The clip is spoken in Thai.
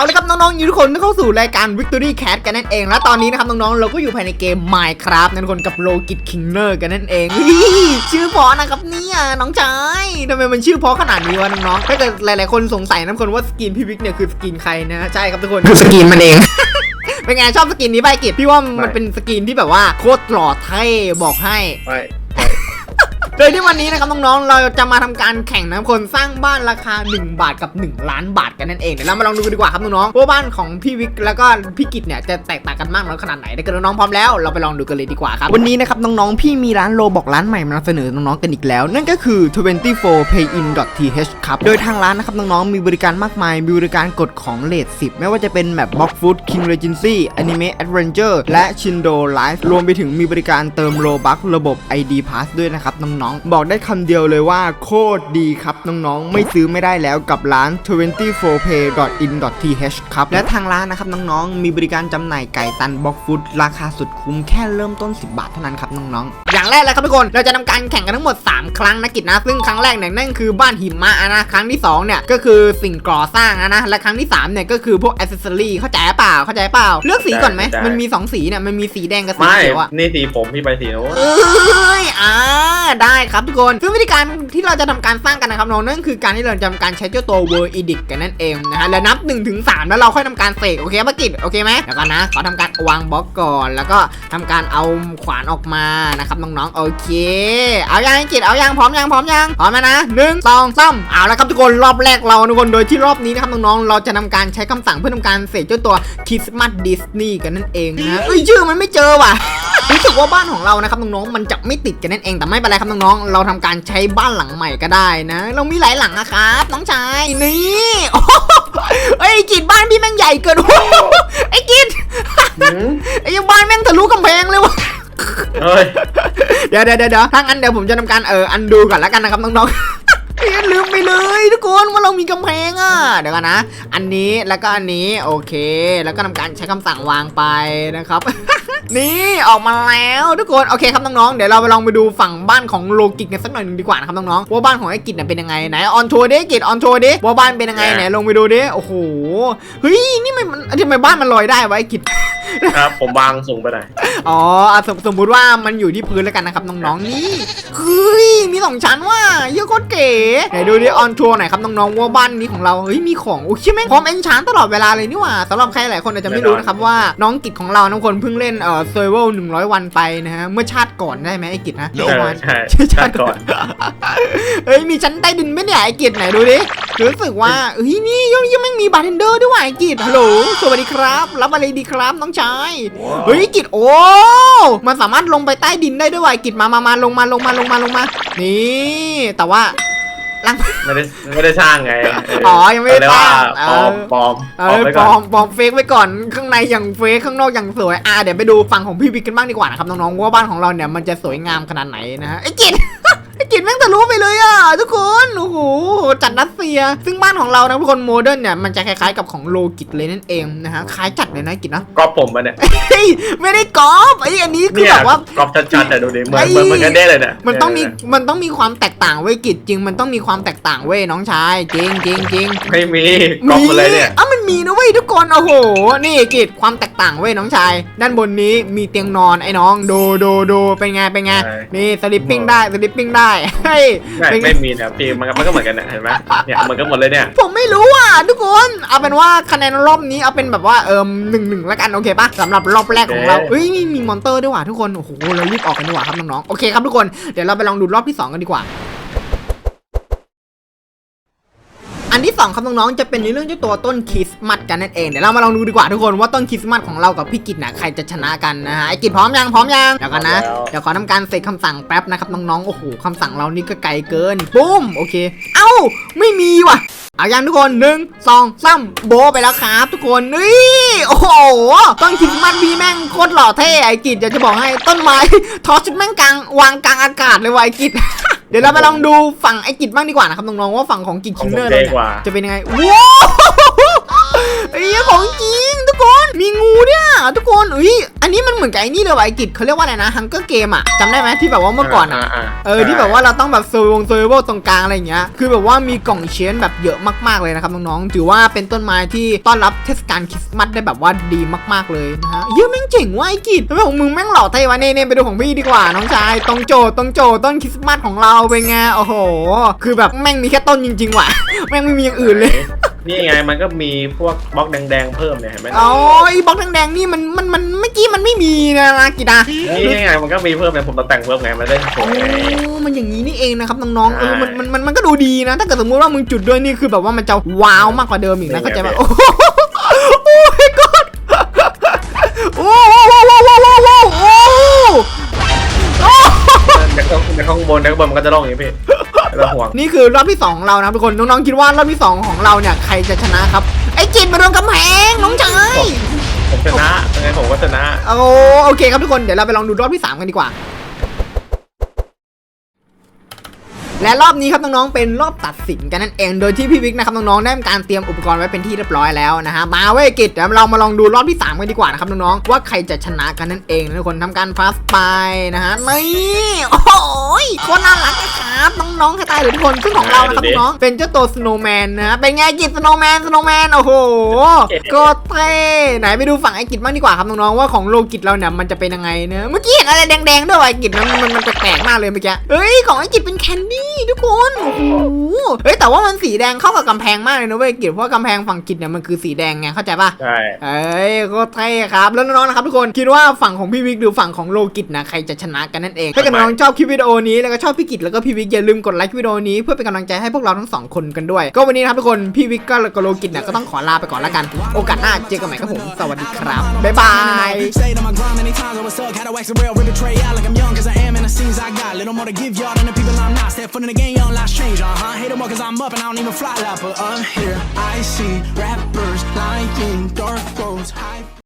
เอาเลยครับน้องๆอยู่ทุกคนเข้าสู่รายการ Victory Cat กันนั่นเอง และตอนนี้นะครับน้องๆเราก็อยู่ภายในเกม Minecraft นั่นคนกับโลกิตคิงเนอร์กันนั่นเองอุ๊ยชื่อเพอนะครับเนี่ยน้องชายทำไมมันชื่อเพอขนาดนี้วะน้องๆถ้าเกิดหลายๆคนสงสัยนะคนว่าสกินพี่วิกเนี่ยคือสกินใครนะใช่ครับทุกคนคือสกินมันเองเป็นไงชอบสกินนี้ไปกิจพี่ว่ามันเป็นสกินที่แบบว่าโคตรหล่อเท่บอกให้ไม่ โดยที่วันนี้นะครับน้องๆ เราจะมาทำการแข่งนะคนสร้างบ้านราคา 1 บาทกับ 1 ล้านบาทกันนั่นเองเดี๋ยวเรามาลองดูกันดีกว่าครับน้องๆว่าบ้านของพี่วิกแล้วก็พี่กิจเนี่ยจะแตกต่างกันมากน้อยขนาดไหนถ้าเกิดน้องๆพร้อมแล้วเราไปลองดูกันเลยดีกว่าครับวันนี้นะครับน้องๆพี่มีร้านโลบอกร้านใหม่มานำเสนอน้องๆกันอีกแล้ว นั่นก็คือ 24payin.th ครับโดยทางร้านนะครับน้องๆมีบริการมากมายมีบริการกดของเลท10 ไม่ว่าจะเป็นแบบ Box Food King Regency Anime Adventure และ Shindo Life รวมไปถึงมีบริการเติมโลบัคระบบ ID Pass ด้วยนะครับน้องๆ บอกได้คำเดียวเลยว่าโคตรดีครับน้องๆ ไม่ซื้อไม่ได้แล้วกับร้าน 24pay.in.th ครับ และทางร้านนะครับน้องๆ มีบริการจำหน่ายไก่ตันบ็อกฟุตราคาสุดคุ้มแค่เริ่มต้น 10 บาทเท่านั้นครับน้องๆ อย่างแรกเลยครับทุกคนเราจะทำการแข่งกันทั้งหมด 3 ครั้งนะกิจนะ ซึ่งครั้งแรกเนี่ยนั่นคือบ้านหิมะนะครั้งที่2เนี่ยก็คือสิ่งก่อสร้างนะและครั้งที่3เนี่ยก็คือพวกอ c เซสซอรี่เข้าใจเปล่าเข้าใจเปล่า เลือกสีก่อนไหมมันมี 2 สีเนี่ยมันมีสีแดงกับสีไม่เขียวอะนี่สีผมพี่ไปสีโน้นเอ้ยอ่าได้ได้ครับทุกคน ซึ่งวิธีการที่เราจะทำการสร้างกันนะครับน้องนั่นคือการที่เราจะทำการใช้เจ้าตัว Word Edit กันนั่นเองนะฮะแล้วนับ1ถึง3แล้วเราค่อยทำการเสกโอเคปะกิจโอเคไหมเดี๋ยวก่อนะขอทำการวางบล็อกก่อน แล้วก็ทำการเอาขวานออกมานะครับน้องๆโอเค เอายังกิจเอายังพร้อมยังพร้อมยังพร้อมแล้วนะหนึ่งสองสามเอาละครับทุกคนรอบแรกเราทุกคนโดยที่รอบนี้นะครับน้องๆเราจะทำการใช้คำสั่งเพื่อทำการเสกเจ้าตัวคริสต์มาสดิสนีย์กันนั่นเองนะเอ้ยชื่อมันไม่เจอว่ะ รู้สึกว่าบ้านของเรานะครับน้องๆมันจะไม่ติดกันนั่นเองแต่ไม่เป็นไรครับน้องๆเราทำการใช้บ้านหลังใหม่ก็ได้นะ เรามีหลายหลังอะครับน้องชายนี่โอ้โหเอ้ยกิดบ้านพี่แม่งใหญ่เกินโอ้โหไอ้กิดหืมไอ้ยังบ้านแม่งทะลุกำแพงเลยวะเฮ้ยเดี๋ยวเดี๋ยวเดี๋ยวถ้างั้นเดี๋ยวผมจะทำการเอออันดูก่อนแล้วกันนะครับน้องๆเฮ้ยลืมไปเลยทุกคนว่าเรา มีกำแพงอะ เดี๋ยวกันนะ อันนี้แล้วก็อันนี้โอเค แล้วก็ทำการใช้คำสั่งวางไปนะครับ นี่ออกมาแล้วทุกคนโอเคครับน้องๆเดี๋ยวเราไปลองไปดูฝั่งบ้านของโลกิกกันสักหน่อยหนึงดีกว่านะครับน้องๆว่าบ้านของไอ้กิจเนี่ยเป็นยังไงไหนออนทัวร์ดิกิจออนทัวร์ดิว่าบ้านเป็นยังไงไหนลงไปดูดิโอ้โหเฮ้ยนี่มันมันทำไมบ้านมันลอยได้วะไอ้กิจครับผมวางสูงไปหน่อยอ๋ออะสมสมมุติว่ามันอยู่ที่พื้นแล้วกันนะครับน้องๆนี่เฮ้ ยมีสองชั้นว่ะเหี้ยอะโคตรเก๋ไหนดูดิออนทัวร์หน่อยครับน้องๆว่าบ้านนี้ของเราเฮ้ยมีของโอ้ยแม่งพร้อมเอนชานตลอดเวลาเลยนี่หว่าสำหรับใครหลายคนอาจจะไม่รู้นะครับว่าน้องกิจของเราน้องคนเพิ่งเล่นเอ่อเซอร์เวลหนึ่งร้อยวันไปนะฮะเมื่อชาติก่อนได้ไหมไอ้กิจนะใช่ใช่ใช่ชาติก่อนเฮ้ยมีชั้นใต้ดินไหมเนี่ยไอ้กิจไหนดูดิรู้สึกว่าเฮ้ยนี่ยังยังไม่งมีบาร์เทนเดอร์ด้วยว่ะไอ้กิจฮัลโหลสวัสดีครับ รับอะไรดีครับน้องชายเฮ้ยกิจโอ้ มันสามารถลงไปใต้ดินได้ด้วยว่ะกิจมามามาลงมาลงมาลงมาลงมา นี่ แต่ว่าลังไม่ได้ไม่ได้สร้างไงเอ๋อ ยังไม่ได้เรีกว่าสร้างปลอมเอปลอมอปลอมไว้ปลก่ออนมปลอมเฟกไว้ก่อน ข้างในอย่างเฟกข้างนอกอย่างสวย อะเดี๋ยวไปดูฝั่งของพี่วิกกันบ้างดีกว่านะครับน้องๆว่าบ้านของเราเนี่ยมันจะสวยงามขนาดไหนนะฮะไอ้กิจไอ้กิจแม่งทะลุไปเลยอะทุกคนโอ้โหจัดรัสเซีย ซึ่งบ้านของเรานะทุกคนโมเดิร์นเนี่ยมันจะคล้ายๆกับของโลกิจเลยนั่นเองนะฮะคล้ายจัดเลยนะกิจนะก็ผมมาเนี่ยเฮ้ยไม่ได้กอล์ฟไอ้อันนี้คือเนี่ยแบบว่ากรอบชัดๆแต่ดูดิเหมือนไอ้เหมือนเหมือนกันได้เลยเนี่ยมันต้องมีเมันต้องมีความแตกต่างเว้ยกิจจริง มันต้องมีความแตกต่างเว้ยน้องชายจริงจริงจริงไม่มีกรอบหมดเลยเนี่ยอะ มันมีนะเว้ยทุกคนโอ้โห นี่กิจความแตกต่างเว้ยน้องชาย ด้านบนนี้มีเตียงนอนไอ้น้องดูดูดูเป็นไงเป็นไงใช่ นี่สลิปปิ้งได้สลิปปิ้งได้เฮ้ยไม่เป็นไง ไม่มีนะพี่มันก็มันก็เหมือนกันเนี่ยเห็นไหมเนี่ยเหมือนกันหมดเลยเนี่ย ผมไม่รู้อะทุกคนเอาเป็นว่าคะแนนรอบนี้เอาเป็นแบบว่าเอิมหนึ่งหนึ่งแล้วกันโอเคปะสำหรับรอบแรกของเราโอเคเฮ้ยมีมีมอนเตอร์ด้วยว่ะทุกคนโอ้โหเรารีบออกกันดีกว่าครับน้องๆโอเคครับทุกคนเดี๋ยวเราไปลองดูรอบที่สองกันดีกว่า อันที่สองครับน้องๆจะเป็นในเรื่องเจ้าตัวต้นคริสต์มาสกันนั่นเองเดี๋ยวเรามาลองดูดีกว่าทุกคนว่าต้นคริสต์มาสของเรากับพี่กิจน่ะใครจะชนะกันนะฮะไอ้กิจพร้อมยังพร้อมยังเดี๋ยวกันนะพร้อมแล้วเดี๋ยวขอทำการเสกคำสั่งแป๊บนะครับน้องๆโอ้โหคำสั่งเรานี่ก็ไกลเกินปุ้มโอเค เอ้าไม่มีว่ะเอายังทุกคนหนึ่งสองสามโบะไปแล้วครับทุกคนนี่โอ้โหต้นคริสต์มาสพี่แม่งโคตรหล่อเท่ไอ้กิจอยากจะบอกให้ต้นไม้ทอชุดแม่งกลางวางกลางอากาศเลยว่ะไอ้กิจเดี๋ยวเราไปลองดูฝั่งไอ้กิจบ้างดีกว่านะครับน้องๆว่าฝั่งของกิจของคิงผเนอมร์เท่เราเนี่ยกว่าจะเป็นยังไงว้าวไอ้เหี้ยของจริงทุก คน มีงูเนี่ยทุกคนอุ้ยอันนี้มันเหมือนกับไอ้นี่เลยว่ะไอ้กิจเขาเรียกว่าอะไรนะฮังเกอร์เกมอะจำได้ไหมที่แบบว่าเมื่อก่อนอะาเออที่แบบว่าเราต้องแบบโซวงโซเวลตรงกลางอะไรอย่างเงี้ยคือแบบว่ามีกล่องเชนแบบเยอะมากๆเลยนะครับน้องๆถือว่าเป็นต้นไม้ที่ต้อนรับเทศกาลคริสต์มาสได้แบบว่าดีมากๆเลยนะฮะเยอะแม่งเจ๋งว่ะไอ้กิจทำไมของมึงแม่งหล่อเท่วะเน่ๆไปดูของพี่ดีกว่าน้องชายตรงโจทย์ตรงโจทย์ต้นคริสต์มาสของเราเป็นไงโอ้โห คือแบบแม่งมีแค่ต้นจริงๆว่ะแม่งไม่มีอย่างอื่นเลย นี่ไงมันก็มีพวกบล็อกแดงๆเพิ่มเนี่ยเห็นไหมอ๋อไอ้บล็อกแดงๆนี่มันมันมันเมื่อกี้มันไม่มีนะนะกิจอะนี่ไงมันก็มีเพิ่มเนี่ยผมตกแต่งเพิ่มไงมันได้สโอ้วยไงมันอย่างนี้นี่เองนะครับน้องๆเออใช่มันมันมันมันก็ดูดีนะ ถ้าเกิดสมมติว่ามึงจุดด้วยนี่คือแบบว่ามันจะว้าวมากกว่าเดิมอีกนะนี่ไงเข้าใจไหมพี่โอ้โหโอ้ยกดโอ้โหโอ้โหโอ้โหโอ้โหโอ้โหจากข้างจากข้างบนจากข้างบนมันก็จะล่องอย่างนี้พี่ ไม่ต้องห่วงนี่คือรอบที่สองของเรานะทุกคนน้องๆคิดว่ารอบที่สองของเราเนี่ยใครจะชนะครับไอ้จิตมาโดนกำแพงน้องชายผมชนะยังไงผมก็ชนะโอ้โอเคครับทุกคนเดี๋ยวเราไปลองดูรอบที่สามกันดีกว่า และรอบนี้ครับน้องๆเป็นรอบตัดสินกันนั่นเองโดยที่พี่วิกนะครับน้องๆได้ทำการเตรียมอุปกรณ์ไว้เป็นที่เรียบร้อยแล้วนะฮะมาเว้ยกิจเดี๋ยวเรามาลองดูรอบที่3กันดีกว่านะครับน้องๆว่าใครจะชนะกันนั่นเองนะทุกคนทำการฟาสไปนะฮะนี่โอ้โหยโคนน่ารักนะครับน้องๆให้ตาย เลยทุกคนซึ่งของเรานะครับน้องๆเป็นเจ้าตัวสโนว์แมนนะฮะเป็นไงกิจสโนว์แมนสโนว์แมนโอ้โหโคตรเท่ไหนไปดูฝั่งไอ้กิจบ้างดีกว่าครับน้องๆว่าของโลกิจเราเนี่ยมันจะเป็นยังไงเนะเมื่อกี้เห็นอะไรแดงๆด้วยว่ะไอ้กิจมันมันมันแปลกๆมากเลยเมื่อกี้เฮ้ยของไอ้กิจเป็นแคนดี้ทุกคนโอ้โหเฮ้ยแต่ว่ามันสีแดงเข้ากับกำแพงมากเลยนะเว้ยกิจเพราะว่ากำแพงฝั่งกิจเนี่ยมันคือสีแดงไงเข้าใจปะใช่เอ้ยโคตรเท่ครับแล้วน้องๆนะครับทุกคนคิดว่าฝั่งของพี่วิกหรือฝั่งของโลกิจนะใครจะชนะกันนั่นเองถ้าเกิดน้องชอบคลิปวิดีโอนี้แล้วก็ชอบพี่กิจแล้วก็พี่วิกอย่าลืมกดไลค์วิดีโอนี้เพื่อเป็นกำลังใจให้พวกเราทั้งสองคนกันด้วย ก็วันนี้นะครับทุกคนพี่วิกก็แล้วก็โลกิจเนี่ยก็ต้องขอลาไปก่อนและกัน โอกาสหน้าเจอกันใหม่ครับผมสวัสดีครับบ๊ายบาย Stayed on my grind many